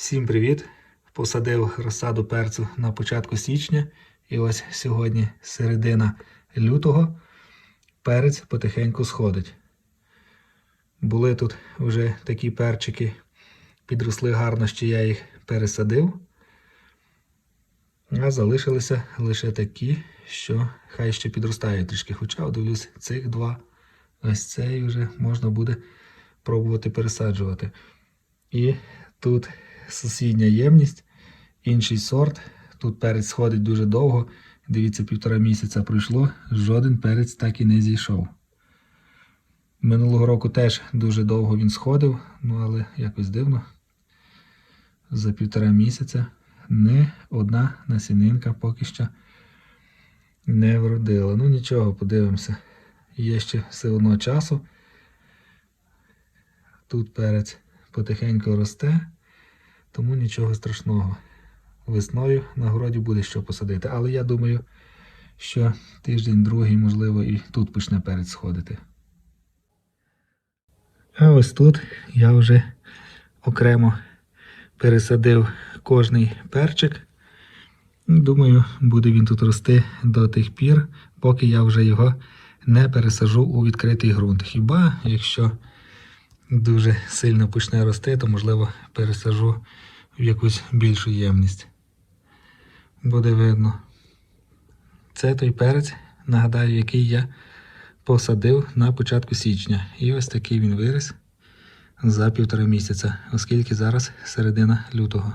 Всім привіт! Посадив розсаду перцю на початку січня. І ось сьогодні середина лютого перець потихеньку сходить. Були тут вже такі перчики, підросли гарно, що я їх пересадив. А залишилися лише такі, що хай ще підростають трішки. Хоча дивлюсь, цих два, ось цей вже можна буде пробувати пересаджувати. І тут сусідня ємність, інший сорт. Тут перець сходить дуже довго. Дивіться, півтора місяця пройшло, жоден перець так і не зійшов. Минулого року теж дуже довго він сходив, ну але якось дивно. За півтора місяця не одна насінинка поки що не вродила. Ну нічого, подивимося. Є ще все одно часу. Тут перець потихеньку росте, тому нічого страшного. Весною на городі буде що посадити. Але я думаю, що тиждень, другий, можливо, і тут почне перець сходити. А ось тут я вже окремо пересадив кожний перчик. Думаю, буде він тут рости до тих пір, поки я вже його не пересажу у відкритий ґрунт. Хіба якщо дуже сильно почне рости, то можливо пересажу в якусь більшу ємність. Буде видно. Це той перець, нагадаю, який я посадив на початку січня. І ось такий він виріс за півтора місяця, оскільки зараз середина лютого.